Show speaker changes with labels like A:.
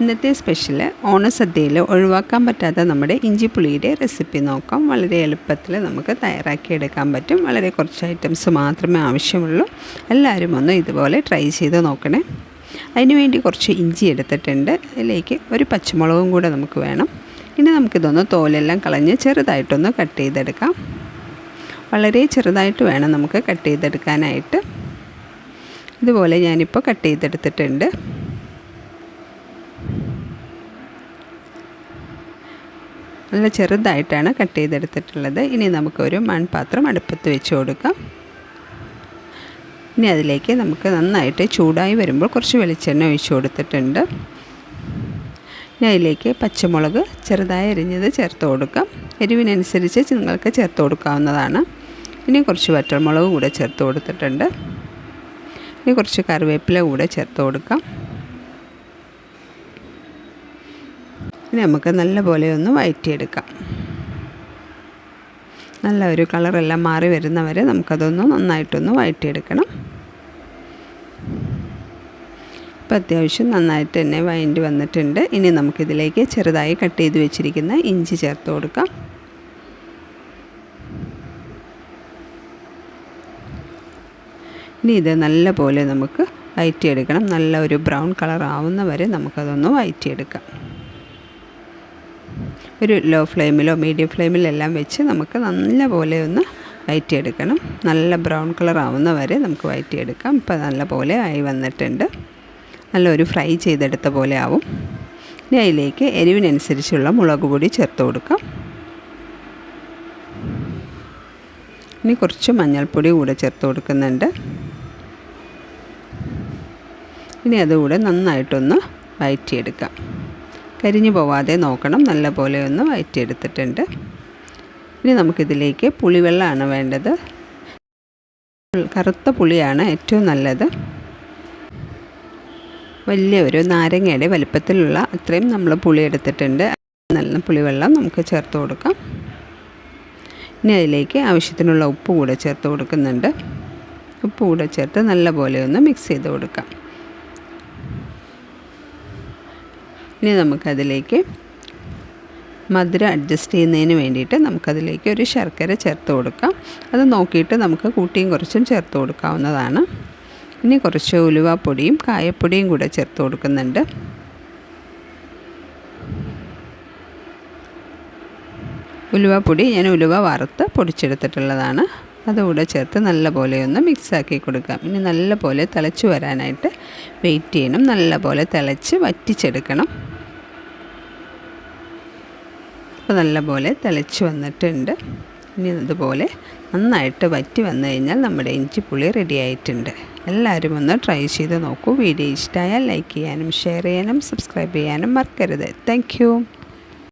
A: ഇന്നത്തെ സ്പെഷ്യൽ ഓണസദ്യയിൽ ഒഴിവാക്കാൻ പറ്റാത്ത നമ്മുടെ ഇഞ്ചിപ്പുളിയുടെ റെസിപ്പി നോക്കാം. വളരെ എളുപ്പത്തിൽ നമുക്ക് തയ്യാറാക്കിയെടുക്കാൻ പറ്റും. വളരെ കുറച്ച് ഐറ്റംസ് മാത്രമേ ആവശ്യമുള്ളൂ. എല്ലാവരും ഒന്ന് ഇതുപോലെ ട്രൈ ചെയ്ത് നോക്കണേ. അതിനുവേണ്ടി കുറച്ച് ഇഞ്ചി എടുത്തിട്ടുണ്ട്. അതിലേക്ക് ഒരു പച്ചമുളകും കൂടെ നമുക്ക് വേണം. ഇനി നമുക്കിതൊന്ന് തോലെല്ലാം കളഞ്ഞ് ചെറുതായിട്ടൊന്ന് കട്ട് ചെയ്തെടുക്കാം. വളരെ ചെറുതായിട്ട് വേണം നമുക്ക് കട്ട് ചെയ്തെടുക്കാനായിട്ട്. ഇതുപോലെ ഞാനിപ്പോൾ കട്ട് ചെയ്തെടുത്തിട്ടുണ്ട്. നല്ല ചെറുതായിട്ടാണ് കട്ട് ചെയ്തെടുത്തിട്ടുള്ളത്. ഇനി നമുക്കൊരു മൺപാത്രം അടുപ്പത്ത് വെച്ച് കൊടുക്കാം. ഇനി അതിലേക്ക് നമുക്ക് നന്നായിട്ട് ചൂടായി വരുമ്പോൾ കുറച്ച് വെളിച്ചെണ്ണ ഒഴിച്ചു കൊടുത്തിട്ടുണ്ട്. ഇനി അതിലേക്ക് പച്ചമുളക് ചെറുതായി അരിഞ്ഞത് ചേർത്ത് കൊടുക്കാം. എരിവിനനുസരിച്ച് നിങ്ങൾക്ക് ചേർത്ത് കൊടുക്കാവുന്നതാണ്. ഇനി കുറച്ച് വറ്റൽമുളക് കൂടെ ചേർത്ത് കൊടുത്തിട്ടുണ്ട്. ഇനി കുറച്ച് കറിവേപ്പില കൂടെ ചേർത്ത് കൊടുക്കാം. ഇനി നമുക്ക് നല്ല പോലെ ഒന്ന് വഴറ്റിയെടുക്കാം നല്ല ഒരു കളറെല്ലാം മാറി വരുന്നവരെ നമുക്കതൊന്ന് നന്നായിട്ടൊന്ന് വഴറ്റിയെടുക്കണം ഇപ്പോൾ അത്യാവശ്യം നന്നായിട്ട് തന്നെ വഴണ്ടി വന്നിട്ടുണ്ട്. ഇനി നമുക്കിതിലേക്ക് ചെറുതായി കട്ട് ചെയ്ത് വെച്ചിരിക്കുന്ന ഇഞ്ചി ചേർത്ത് കൊടുക്കാം. ഇനി ഇത് നല്ല പോലെ നമുക്ക് വഴറ്റിയെടുക്കണം നല്ല ഒരു ബ്രൗൺ കളർ ആവുന്ന വരെ നമുക്കതൊന്ന് വഴറ്റിയെടുക്കാം ഒരു ലോ ഫ്ലെയിമിലോ മീഡിയം ഫ്ലെയിമിലെല്ലാം വെച്ച് നമുക്ക് നല്ല പോലെ ഒന്ന് വയറ്റിയെടുക്കണം. നല്ല ബ്രൗൺ കളർ ആവുന്ന വരെ നമുക്ക് വയറ്റിയെടുക്കാം. ഇപ്പോൾ നല്ല പോലെ ആയി വന്നിട്ടുണ്ട്. നല്ലൊരു ഫ്രൈ ചെയ്തെടുത്ത പോലെ ആവും. ഇനി അതിലേക്ക് എരിവിനനുസരിച്ചുള്ള മുളക് പൊടി ചേർത്ത് കൊടുക്കാം. ഇനി കുറച്ച് മഞ്ഞൾപ്പൊടി കൂടെ ചേർത്ത് കൊടുക്കുന്നുണ്ട്. ഇനി അതുകൂടെ നന്നായിട്ടൊന്ന് വഴറ്റിയെടുക്കാം കരിഞ്ഞു പോവാതെ നോക്കണം. നല്ല പോലെ ഒന്ന് വയറ്റിയെടുത്തിട്ടുണ്ട്. ഇനി നമുക്കിതിലേക്ക് പുളിവെള്ളമാണ് വേണ്ടത്. കറുത്ത പുളിയാണ് ഏറ്റവും നല്ലത്. വലിയ ഒരു നാരങ്ങയുടെ വലിപ്പത്തിലുള്ള അത്രയും നമ്മൾ പുളി എടുത്തിട്ടുണ്ട്. നല്ല പുളിവെള്ളം നമുക്ക് ചേർത്ത് കൊടുക്കാം. ഇനി അതിലേക്ക് ആവശ്യത്തിനുള്ള ഉപ്പ് കൂടെ ചേർത്ത് കൊടുക്കുന്നുണ്ട്. ഉപ്പ് കൂടെ ചേർത്ത് നല്ല പോലെ ഒന്ന് മിക്സ് ചെയ്ത് കൊടുക്കാം. ഇനി നമുക്കതിലേക്ക് മധുരം അഡ്ജസ്റ്റ് ചെയ്യുന്നതിന് വേണ്ടിയിട്ട് നമുക്കതിലേക്ക് ഒരു ശർക്കര ചേർത്ത് കൊടുക്കാം. അത് നോക്കിയിട്ട് നമുക്ക് കൂട്ടിയും കുറച്ചും ചേർത്ത് കൊടുക്കാവുന്നതാണ്. ഇനി കുറച്ച് ഉലുവാപ്പൊടിയും കായപ്പൊടിയും കൂടെ ചേർത്ത് കൊടുക്കുന്നുണ്ട്. ഉലുവാപ്പൊടി ഞാൻ ഉലുവ വറുത്ത് പൊടിച്ചെടുത്തിട്ടുള്ളതാണ്. അതുകൂടെ ചേർത്ത് നല്ലപോലെ ഒന്ന് മിക്സാക്കി കൊടുക്കാം. ഇനി നല്ലപോലെ തിളച്ച് വരാനായിട്ട് വെയിറ്റ് ചെയ്യണം. നല്ലപോലെ തിളച്ച് വറ്റിച്ചെടുക്കണം. നല്ലപോലെ തിളച്ച് വന്നിട്ടുണ്ട്. ഇനി ഇതുപോലെ നന്നായിട്ട് വറ്റി വന്നു കഴിഞ്ഞാൽ നമ്മുടെ ഇഞ്ചിപ്പുളി റെഡി ആയിട്ടുണ്ട്. എല്ലാവരും ഒന്ന് ട്രൈ ചെയ്ത് നോക്കൂ. വീഡിയോ ഇഷ്ടമായാൽ ലൈക്ക് ചെയ്യാനും ഷെയർ ചെയ്യാനും സബ്സ്ക്രൈബ് ചെയ്യാനും മറക്കരുത്. താങ്ക്